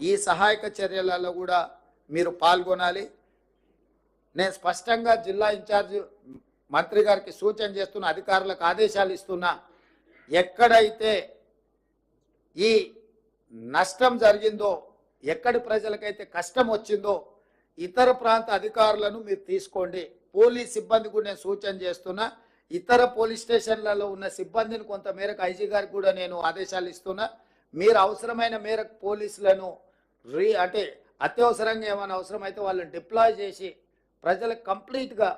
ఈ సహాయక చర్యలలో కూడా మీరు పాల్గొనాలి. నేను స్పష్టంగా జిల్లా ఇన్ఛార్జ్ మంత్రి గారికి సూచన చేస్తున్న అధికారులకు ఆదేశాలు ఇస్తున్నా ఎక్కడైతే ఈ నష్టం జరిగిందో ఎక్కడి ప్రజలకైతే కష్టం వచ్చిందో ఇతర ప్రాంత అధికారులను మీరు తీసుకోండి. పోలీస్ సిబ్బంది కూడా నేను సూచన చేస్తున్నా ఇతర పోలీస్ స్టేషన్లలో ఉన్న సిబ్బందిని కొంత మేరకు ఐజీ గారికి కూడా నేను ఆదేశాలు ఇస్తున్నా. మీరు అవసరమైన మేరకు పోలీసులను రీ అంటే అత్యవసరంగా ఏమైనా అవసరమైతే వాళ్ళని డిప్లాయ్ చేసి ప్రజలకు కంప్లీట్గా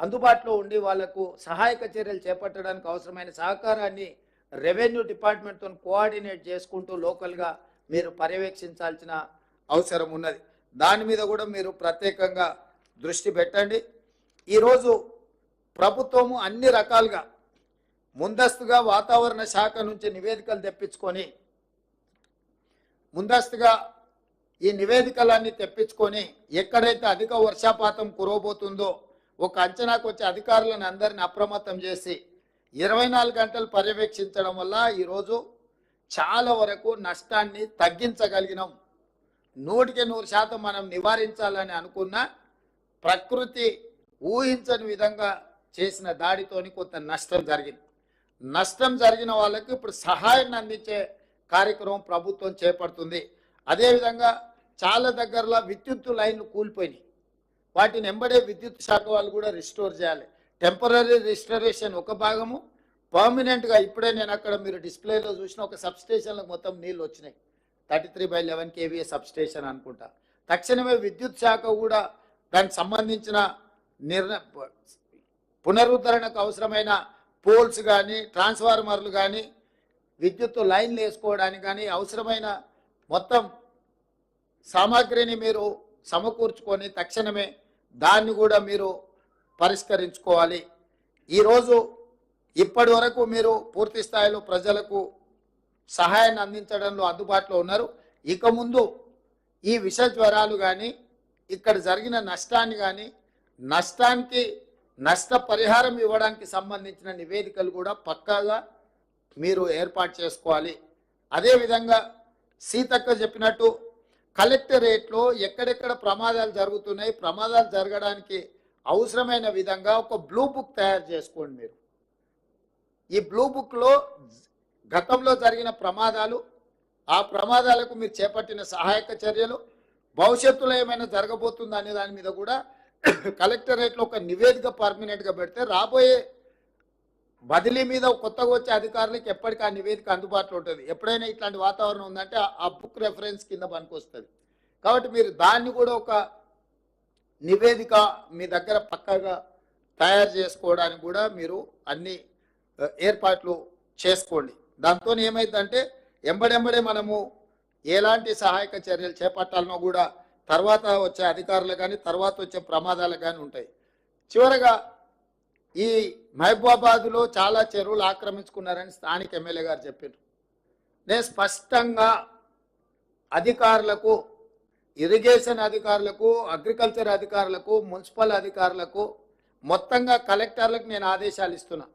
అందుబాటులో ఉండి వాళ్ళకు సహాయక చర్యలు చేపట్టడానికి అవసరమైన సహకారాన్ని రెవెన్యూ డిపార్ట్మెంట్తో కోఆర్డినేట్ చేసుకుంటూ లోకల్గా మీరు పర్యవేక్షించాల్సిన అవసరం ఉన్నది. దాని మీద కూడా మీరు ప్రత్యేకంగా దృష్టి పెట్టండి. ఈరోజు ప్రభుత్వము అన్ని రకాలుగా ముందస్తుగా వాతావరణ శాఖ నుంచి నివేదికలు తెప్పించుకొని ముందస్తుగా ఈ నివేదికలన్నీ తెప్పించుకొని ఎక్కడైతే అధిక వర్షాపాతం కురవబోతుందో ఒక అంచనాకు వచ్చే అధికారులను అందరిని అప్రమత్తం చేసి ఇరవై నాలుగు గంటలు పర్యవేక్షించడం వల్ల ఈరోజు చాలా వరకు నష్టాన్ని తగ్గించగలిగినాం. నూటికి నూరు శాతం మనం నివారించాలని అనుకున్న ప్రకృతి ఊహించని విధంగా చేసిన దాడితోని కొంత నష్టం జరిగింది. నష్టం జరిగిన వాళ్ళకి ఇప్పుడు సహాయాన్ని అందించే కార్యక్రమం ప్రభుత్వం చేపడుతుంది. అదేవిధంగా చాలా దగ్గరలో విద్యుత్ లైన్లు కూలిపోయినాయి. వాటిని ఎంబడే విద్యుత్ శాఖ వాళ్ళు కూడా రిస్టోర్ చేయాలి. టెంపరీ రిస్టరేషన్ ఒక భాగము. పర్మనెంట్గా ఇప్పుడే నేను అక్కడ మీరు డిస్ప్లేలో చూసిన ఒక సబ్స్టేషన్లకు మొత్తం నీళ్ళు వచ్చినాయి. Thirty three by eleven KVA substation అనుకుంటా. తక్షణమే విద్యుత్ శాఖ కూడా దానికి సంబంధించిన నిర్ణ పునరుద్ధరణకు అవసరమైన పోల్స్ కానీ ట్రాన్స్ఫార్మర్లు కానీ విద్యుత్ లైన్లు వేసుకోవడానికి కానీ అవసరమైన మొత్తం సామాగ్రిని మీరు సమకూర్చుకొని తక్షణమే దాన్ని కూడా మీరు పరిష్కరించుకోవాలి. ఈరోజు ఇప్పటి వరకు మీరు పూర్తి స్థాయిలో ప్రజలకు సహాయాన్ని అందించడంలో అందుబాటులో ఉన్నారు. ఇక ముందు ఈ విష జ్వరాలు కానీ ఇక్కడ జరిగిన నష్టాన్ని కానీ నష్టానికి నష్ట పరిహారం ఇవ్వడానికి సంబంధించిన నివేదికలు కూడా పక్కాగా మీరు ఏర్పాటు చేసుకోవాలి. అదేవిధంగా సీతక్క చెప్పినట్టు కలెక్టరేట్లో ఎక్కడెక్కడ ప్రమాదాలు జరుగుతున్నాయి ప్రమాదాలు జరగడానికి అవసరమైన విధంగా ఒక బ్లూ బుక్ తయారు చేసుకోండి మీరు. ఈ బ్లూ బుక్లో గతంలో జరిగిన ప్రమాదాలు ఆ ప్రమాదాలకు మీరు చేపట్టిన సహాయక చర్యలు భవిష్యత్తులో ఏమైనా జరగబోతుందా అనే దాని మీద కూడా కలెక్టరేట్లో ఒక నివేదిక పర్మనెంట్గా పెడితే రాబోయే బదిలీ మీద కొత్తగా వచ్చే అధికారులకు ఎప్పటికీ ఆ నివేదిక అందుబాటులో ఉంటుంది. ఎప్పుడైనా ఇట్లాంటి వాతావరణం ఉందంటే ఆ- బుక్ రెఫరెన్స్ కింద పనికొస్తుంది. కాబట్టి మీరు దాన్ని కూడా ఒక నివేదిక మీ దగ్గర పక్కగా తయారు చేసుకోవడానికి కూడా మీరు అన్ని ఏర్పాట్లు చేసుకోండి. దాంతో ఏమైందంటే ఎంబడెంబడే మనము ఎలాంటి సహాయక చర్యలు చేపట్టాలనో కూడా తర్వాత వచ్చే అధికారులు కానీ తర్వాత వచ్చే ప్రమాదాలు కానీ ఉంటాయి. చివరగా ఈ మహబూబాబాద్లో చాలా చెరువులు ఆక్రమించుకున్నారని స్థానిక ఎమ్మెల్యే గారు చెప్పారు. నేను స్పష్టంగా అధికారులకు ఇరిగేషన్ అధికారులకు అగ్రికల్చర్ అధికారులకు మున్సిపల్ అధికారులకు మొత్తంగా కలెక్టర్లకు నేను ఆదేశాలు ఇస్తున్నా.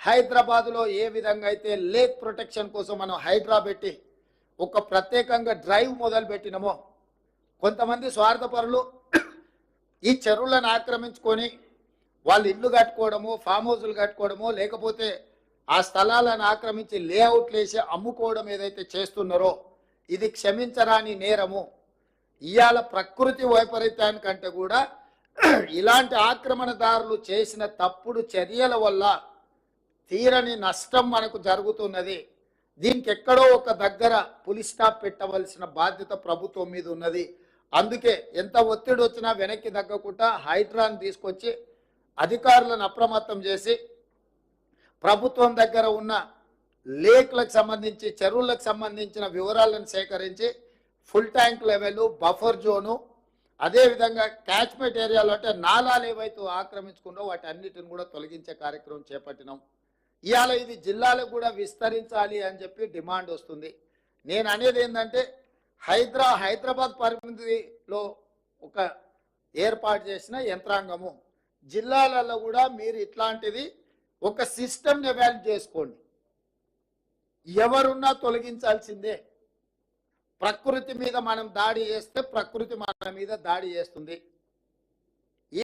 హైదరాబాద్లో ఏ విధంగా అయితే లేక్ ప్రొటెక్షన్ కోసం మనం హైడ్రా పెట్టి ఒక ప్రత్యేకంగా డ్రైవ్ మొదలుపెట్టినామో కొంతమంది స్వార్థపరులు ఈ చెరువులను ఆక్రమించుకొని వాళ్ళు ఇల్లు కట్టుకోవడము ఫామ్ హౌస్లు కట్టుకోవడము లేకపోతే ఆ స్థలాలను ఆక్రమించి లేఅవుట్లు వేసి అమ్ముకోవడం ఏదైతే చేస్తున్నారో ఇది క్షమించరాని నేరము. ఇవాళ ప్రకృతి వైపరీత్యానికంటే కూడా ఇలాంటి ఆక్రమణదారులు చేసిన తప్పుడు చర్యల వల్ల తీరని నష్టం మనకు జరుగుతున్నది. దీనికి ఎక్కడో ఒక దగ్గర పులి స్టాప్ పెట్టవలసిన బాధ్యత ప్రభుత్వం మీద ఉన్నది. అందుకే ఎంత ఒత్తిడి వచ్చినా వెనక్కి తగ్గకుండా హైడ్రాన్ తీసుకొచ్చి అధికారులను అప్రమత్తం చేసి ప్రభుత్వం దగ్గర ఉన్న లేక్లకు సంబంధించి చెరువులకు సంబంధించిన వివరాలను సేకరించి full tank level buffer zone అదేవిధంగా క్యాచ్మెంట్ ఏరియాలో అంటే నాలాలు ఏవైతే ఆక్రమించుకున్నో వాటి అన్నిటిని కూడా తొలగించే కార్యక్రమం చేపట్టినాం. ఇవాళ ఇది జిల్లాలకు కూడా విస్తరించాలి అని చెప్పి డిమాండ్ వస్తుంది. నేను అనేది ఏంటంటే హైదరా హైదరాబాద్ పరిమితిలో ఒక ఏర్పాటు చేసిన యంత్రాంగము. జిల్లాలలో కూడా మీరు ఇట్లాంటిది ఒక సిస్టమ్ని ఎవాల్వ్ చేసుకోండి. ఎవరున్నా తొలగించాల్సిందే. ప్రకృతి మీద మనం దాడి చేస్తే ప్రకృతి మన మీద దాడి చేస్తుంది.